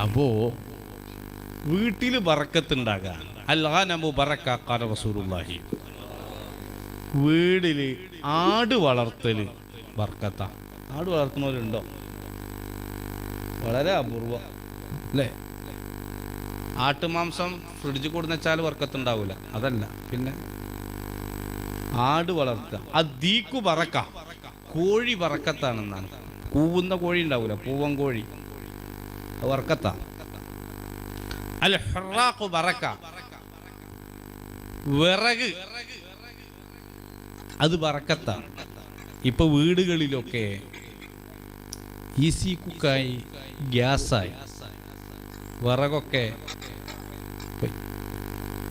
അപ്പോ വീട്ടിൽ വറക്കത്തുണ്ടാകാൻ അല്ലാനമു ബറക്കാക്കാൻ റസൂലുള്ളാഹി. വീടിൽ ആട് വളർത്തൽ ബർക്കത്ത. ആട് വളർത്തുന്നവരുണ്ടോ? വളരെ അപൂർവം. അല്ലേ? ആട്ടുമാംസം ഫ്രിഡ്ജിൽ കൊടുന്ന് വെച്ചാൽ വർക്കത്തുണ്ടാവൂല അതല്ല. പിന്നെ ആട് വളർത്തുക അദീക്കു പറക്ക കോഴി വറക്കത്താണെന്നാണ്. കൂവുന്ന കോഴി ഉണ്ടാവില്ല പൂവൻ കോഴി. വറക്കത്ത. അൽ ഹറാഖു ബറക്ക വിറക്. അത് വറക്കത്ത. ഇപ്പൊ വീടുകളിലൊക്കെ ഈസി കുക്കായി ഗ്യാസായി. വിറകൊക്കെ പോയി.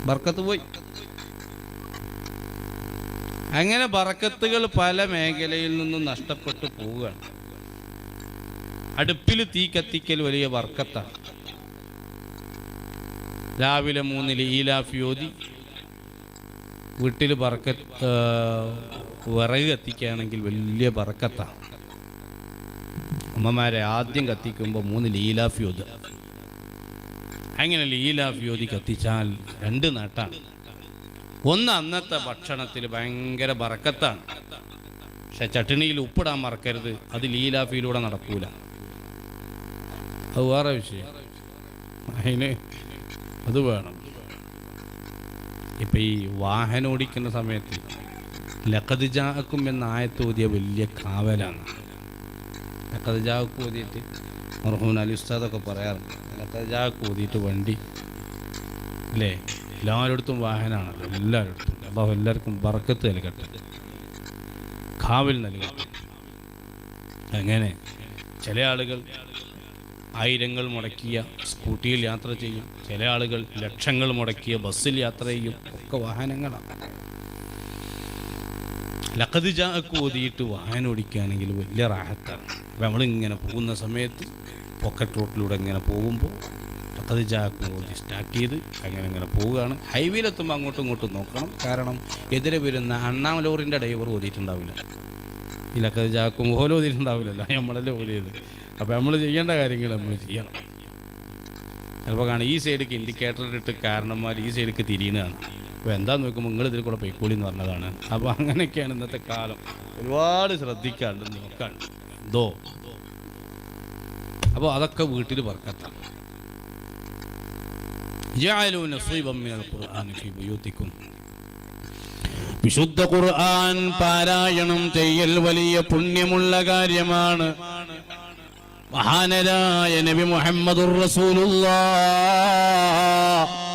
ബർക്കത്ത് പോയി. അങ്ങനെ ബറക്കത്തുകൾ പല മേഖലയിൽ നിന്നും നഷ്ടപ്പെട്ടു പോവുകയാണ്. അടുപ്പിൽ തീ കത്തിക്കൽ വലിയ വർക്കത്താണ്. രാവിലെ മൂന്നിൽ ഈലാഫിയോതി വീട്ടിൽ പറക്ക വിറക് കത്തിക്കുകയാണെങ്കിൽ വലിയ പറക്കത്താണ് അമ്മമാരെ ആദ്യം കത്തിക്കുമ്പോൾ മൂന്ന് യോധ അങ്ങനെ ലീലാഫിയോതി കത്തിച്ചാൽ രണ്ട് നേട്ടാണ്. ഒന്ന് അന്നത്തെ ഭക്ഷണത്തിൽ ഭയങ്കര ബറക്കത്താണ്. പക്ഷെ ചട്ടിണിയിൽ ഉപ്പിടാൻ മറക്കരുത് അത് ലീലാഫിയിലൂടെ നടക്കൂല. അത് വേറെ വിഷയം. അതിന് അത് വേണം. ഇപ്പം ഈ വാഹനം ഓടിക്കുന്ന സമയത്ത് ലക്കതിജാക്കും എന്ന ആയത്ത് ഓതിയ വലിയ കാവലാണ്. ലക്കതിജാക്ക് ഓതിയിട്ട് മർഹൂൻ അലി ഉസ്താദൊക്കെ പറയാറുണ്ട്. ലക്കതിജാക്ക് ഓതിയിട്ട് വണ്ടി അല്ലേ? എല്ലാവരിടത്തും വാഹനമാണ് എല്ലാവരിടത്തും അള്ളാഹു എല്ലാവർക്കും വറക്കത്ത് നൽകട്ടെ. കാവൽ നൽകട്ടെ. അങ്ങനെ ചില ആളുകൾ ആയിരങ്ങൾ മുടക്കിയ സ്കൂട്ടിയിൽ യാത്ര ചെയ്യും. ചില ആളുകൾ ലക്ഷങ്ങൾ മുടക്കിയ ബസ്സിൽ യാത്ര ചെയ്യും. ഒക്കെ വാഹനങ്ങളാണ്. ലക്കത് ജാക്ക് ഓതിയിട്ട് വാഹനം ഓടിക്കുകയാണെങ്കിൽ വലിയ റാഹത്താണ്. അപ്പം നമ്മളിങ്ങനെ പോകുന്ന സമയത്ത് പോക്കറ്റ് റോട്ടിലൂടെ ഇങ്ങനെ പോകുമ്പോൾ ലക്കത് ജാക്ക് ഓടി സ്റ്റാർട്ട് ചെയ്ത് അങ്ങനെ അങ്ങനെ പോവുകയാണ്. ഹൈവേയിലെത്തുമ്പോൾ അങ്ങോട്ടും ഇങ്ങോട്ടും നോക്കണം. കാരണം എതിരെ വരുന്ന അണ്ണാം ലോറിന്റെ ഡ്രൈവർ ഓതിയിട്ടുണ്ടാവില്ല ഇതിലൊക്കെ അത് ജാക്കും ഓല ഓതിയിട്ടുണ്ടാവില്ലല്ലോ നമ്മളല്ലേ ഓലിയത് അപ്പോൾ നമ്മൾ ചെയ്യേണ്ട കാര്യങ്ങൾ നമ്മൾ ചെയ്യണം. ചിലപ്പോൾ കാണാം ഈ സൈഡിലേക്ക് ഇൻഡിക്കേറ്റർ ഇട്ട് കാരണന്മാർ ഈ സൈഡിലേക്ക് തിരിയുന്നതാണ്. അപ്പോൾ എന്താ നോക്കുമ്പോൾ നിങ്ങൾ ഇതിൽ കൂടെ പൊയ്ക്കോളി എന്ന് പറഞ്ഞതാണ്. അപ്പോൾ അങ്ങനെയൊക്കെയാണ് ഇന്നത്തെ കാലം. ഒരുപാട് ശ്രദ്ധിക്കാണ്ട് നോക്കാണ്ട്. എന്തോ? അപ്പോൾ അതൊക്കെ വീട്ടിൽ പറക്കത്താണ് വിശുദ്ധ ഖുർആൻ പാരായണം ചെയ്യൽ വലിയ പുണ്യമുള്ള കാര്യമാണ്. മഹാനരായ നബി മുഹമ്മദുർ റസൂലുള്ളാഹ്